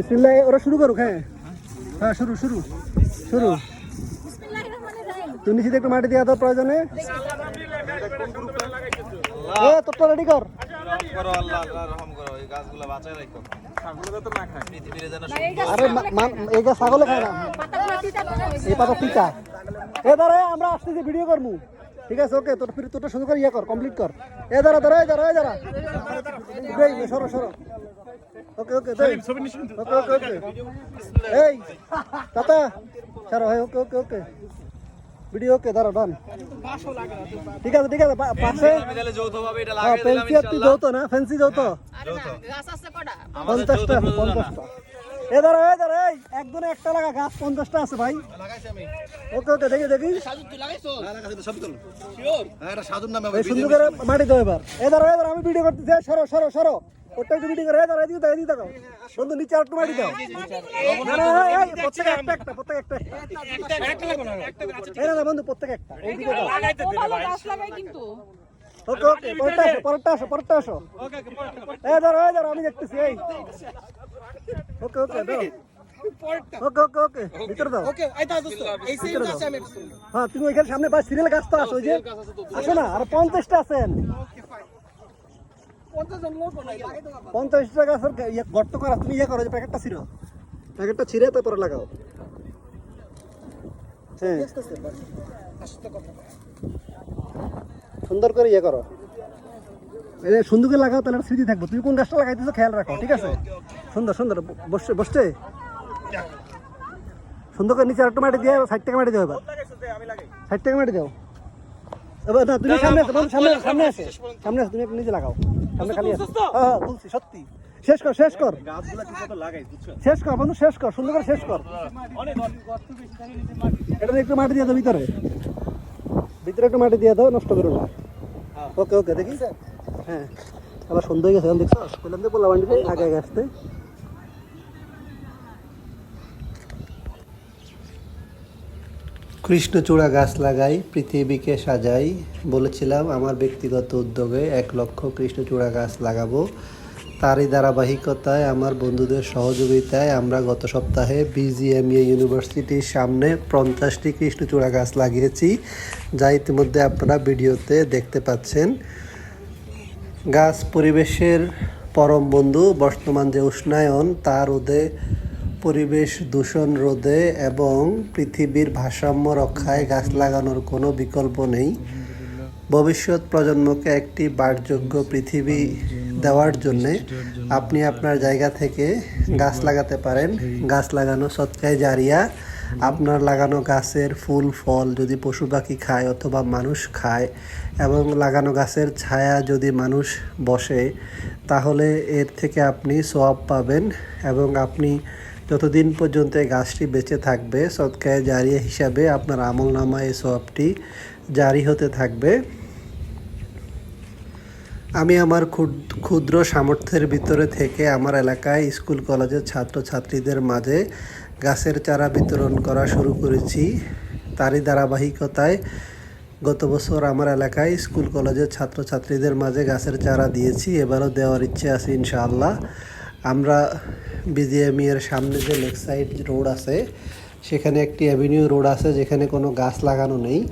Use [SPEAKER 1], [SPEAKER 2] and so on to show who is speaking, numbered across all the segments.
[SPEAKER 1] বিসমিল্লাহ ওরা শুরু করুক হ্যাঁ হ্যাঁ শুরু শুরু শুরু তুমি নিচে একটু মাটি দিয়ে দাও প্রয়োজনে এ তোরটা রেডি কর
[SPEAKER 2] করো আল্লাহ আল্লাহ রহম করো এই গাছগুলো বাঁচায় রাখো পৃথিবীর যেন
[SPEAKER 1] আরে মা- মা- এই গাছ ছাগলে খায় না এই পাতা পিকা এ দাঁড়া আমরা আসতেছি ভিডিও করব। ঠিক আছে ওকে তোর ফির তোরটা শুরু কর ইয়ে কর কমপ্লিট কর। এ দাঁড়া দাঁড়া এ দাঁড়া এ দাঁড়া। সরো সরো। ওকে ওকে। ওকে ওকে ওকে এই তাতা সরো হ্যাঁ ওকে ওকে ওকে ভিডিও ওকে দাঁড়া ডান ঠিক আছে ঠিক আছে পা- পাশে। ফেন্সি আর তুই যৌতো না ফেন্সি যৌতো পঞ্চাশটা পঞ্চাশটা। এ এই একজনে একটা লাগা গাছ পঞ্চাশটা আছে ভাই ওকে ওকে দেখি দেখি এই সুন্দর করে মাটি দাও এবার এ আমি ভিডিও করতেছি এই সরো সরো সরো ওটা একটু ভিডিও করে এ দাঁড়া এদিকে দাও এদিকে দাও বন্ধু নিচে আর একটু মাটি দাও না না না, একটা একটা প্রত্যেক একটা এই না না বন্ধু প্রত্যেক একটা এইদিকে দাও
[SPEAKER 3] কিন্তু
[SPEAKER 1] ওকে ওকে পরেরটা আসো পরেরটা আসো পরেরটা আসো। এই ধরো এই ধরো আমি দেখতেছি এই। ওকে ওকে দাও ওকে ওকে ওকে ভিতরে দাও। ভিতরে দাও। হ্যাঁ তুমি ওইখানে সামনে পাঁচ সিরিয়াল গাছ তো আসো ওই যে। আসো না আর পঞ্চাশটা আছেন। পঞ্চাশটা গাছের গা- ইয়ে গর্ত করা তুমি ইয়ে করো যে প্যাকেটটা ছিঁড়ো। প্যাকেটটা ছিঁড়ে তারপরে লাগাও। হ্যাঁ। সুন্দর করে ইয়ে করো। করে লাগাও তাহলে স্মৃতি থাকব। তুমি কোন গাছটা লাগাইতেছো খেয়াল রাখো ঠিক আছে? সুন্দর সুন্দর। বসছে বসছে? সুন্দর করে নিচে আরেকটু মাটি দিয়ে ষাট টাকা মাটি দাও এবার। ষাট টাকা মাটি দাও। এবার না তুমি সামনে আসো সামনে সামনে আসে সামনে আসো তুমি একটু নিজে লাগাও। সামনে খালি আছে। হ্যাঁ হ্যাঁ বলছি সত্যি। শেষ কর শেষ কর। শেষ কর বন্ধু শেষ কর সুন্দর করে শেষ কর। এটা একটু মাটি দিয়ে দাও ভিতরে। ভিতরে একটু মাটি দিয়ে দাও নষ্ট করো না। ওকে ওকে দেখি। হ্যাঁ আবার হয়ে গেছে এখন দেখছ? বললাম যে বললাম বান্ডিতে আগে আগে আসতে।
[SPEAKER 4] কৃষ্ণচূড়া গাছ লাগাই পৃথিবীকে সাজাই বলেছিলাম আমার ব্যক্তিগত উদ্যোগে এক লক্ষ কৃষ্ণচূড়া গাছ লাগাবো। তারই ধারাবাহিকতায়, আমার বন্ধুদের সহযোগিতায় আমরা গত সপ্তাহে বিজিএমইএ ইউনিভার্সিটির সামনে পঞ্চাশটি কৃষ্ণচূড়া গাছ লাগিয়েছি, যা ইতিমধ্যে আপনারা ভিডিওতে দেখতে পাচ্ছেন। গাছ পরিবেশের পরম বন্ধু, বর্তমান যে উষ্ণায়ন, তার রোধে পরিবেশ দূষণ রোধে এবং পৃথিবীর ভারসাম্য রক্ষায় গাছ লাগানোর কোনো বিকল্প নেই। ভবিষ্যৎ প্রজন্মকে একটি বাসযোগ্য পৃথিবী দেওয়ার জন্যে আপনি আপনার জায়গা থেকে গাছ লাগাতে পারেন। গাছ লাগানো সৎকায় জারিয়া। আপনার লাগানো গাছের ফুল, ফল যদি পশু পাখি খায় অথবা মানুষ খায় এবং লাগানো গাছের ছায়া যদি মানুষ বসে, তাহলে এর থেকে আপনি সোয়াব পাবেন এবং আপনি যতদিন পর্যন্ত এই গাছটি বেঁচে থাকবে, সৎকায় জারিয়া হিসাবে আপনার আমল নামায় এই সোয়াবটি জারি হতে থাকবে। আমি আমার ক্ষুদ- ক্ষুদ্র সামর্থ্যের ভিতরে থেকে আমার এলাকায় স্কুল, কলেজের ছাত্রছাত্রীদের মাঝে গাছের চারা বিতরণ করা শুরু করেছি। তারই ধারাবাহিকতায় গত বছর আমার এলাকায় স্কুল, কলেজের ছাত্রছাত্রীদের মাঝে গাছের চারা দিয়েছি। এবারও দেওয়ার ইচ্ছে আছে ইনশাআল্লাহ। আমরা বিজিএমই এর সামনে যে লেক সাইড রোড আছে, সেখানে একটি অ্যাভিনিউ রোড আছে, যেখানে কোনো গাছ লাগানো নেই।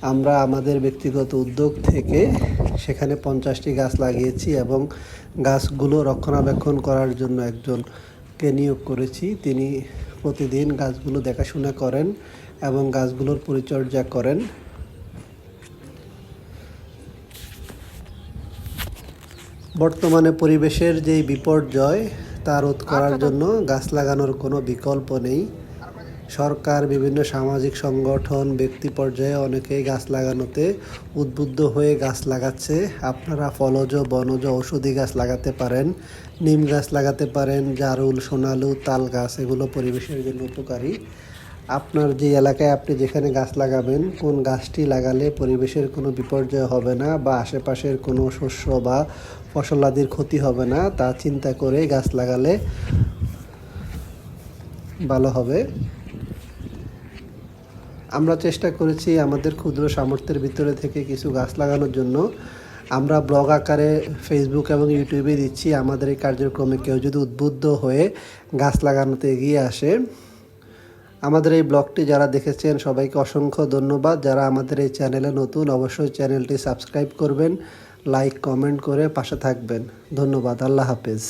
[SPEAKER 4] আমরা আমাদের ব্যক্তিগত উদ্যোগ থেকে সেখানে পঞ্চাশটি গাছ লাগিয়েছি এবং গাছগুলো রক্ষণাবেক্ষণ করার জন্য একজনকে নিয়োগ করেছি। তিনি প্রতিদিন গাছগুলো দেখাশোনা করেন এবং গাছগুলোর পরিচর্যা করেন। বর্তমানে পরিবেশের যেই বিপর্যয় তা রোধ করার জন্য গাছ লাগানোর কোনো বিকল্প নেই। সরকার, বিভিন্ন সামাজিক সংগঠন, ব্যক্তি পর্যায়ে অনেকেই গাছ লাগানোতে উদ্বুদ্ধ হয়ে গাছ লাগাচ্ছে। আপনারা ফলজ, বনজ ঔষধি গাছ লাগাতে পারেন, নিম গাছ লাগাতে পারেন, জারুল, সোনালু, তাল গাছ, এগুলো পরিবেশের জন্য উপকারী। আপনার যে এলাকায় আপনি যেখানে গাছ লাগাবেন, কোন গাছটি লাগালে পরিবেশের কোনো বিপর্যয় হবে না বা আশেপাশের কোনো শস্য বা ফসলাদির ক্ষতি হবে না, তা চিন্তা করে গাছ লাগালে ভালো হবে। আমরা চেষ্টা করেছি আমাদের ক্ষুদ্র সামর্থ্যের ভিতরে থেকে কিছু গাছ লাগানোর জন্য। আমরা ব্লগ আকারে ফেসবুক এবং ইউটিউবে দিচ্ছি। আমাদের এই কার্যক্রমে কেউ যদি উদ্বুদ্ধ হয়ে গাছ লাগানোতে এগিয়ে আসে, আমাদের এই ব্লগটি যারা দেখেছেন, সবাইকে অসংখ্য ধন্যবাদ। যারা আমাদের এই চ্যানেলে নতুন, অবশ্যই চ্যানেলটি সাবস্ক্রাইব করবেন, লাইক, কমেন্ট করে পাশে থাকবেন। ধন্যবাদ। আল্লাহ হাফেজ।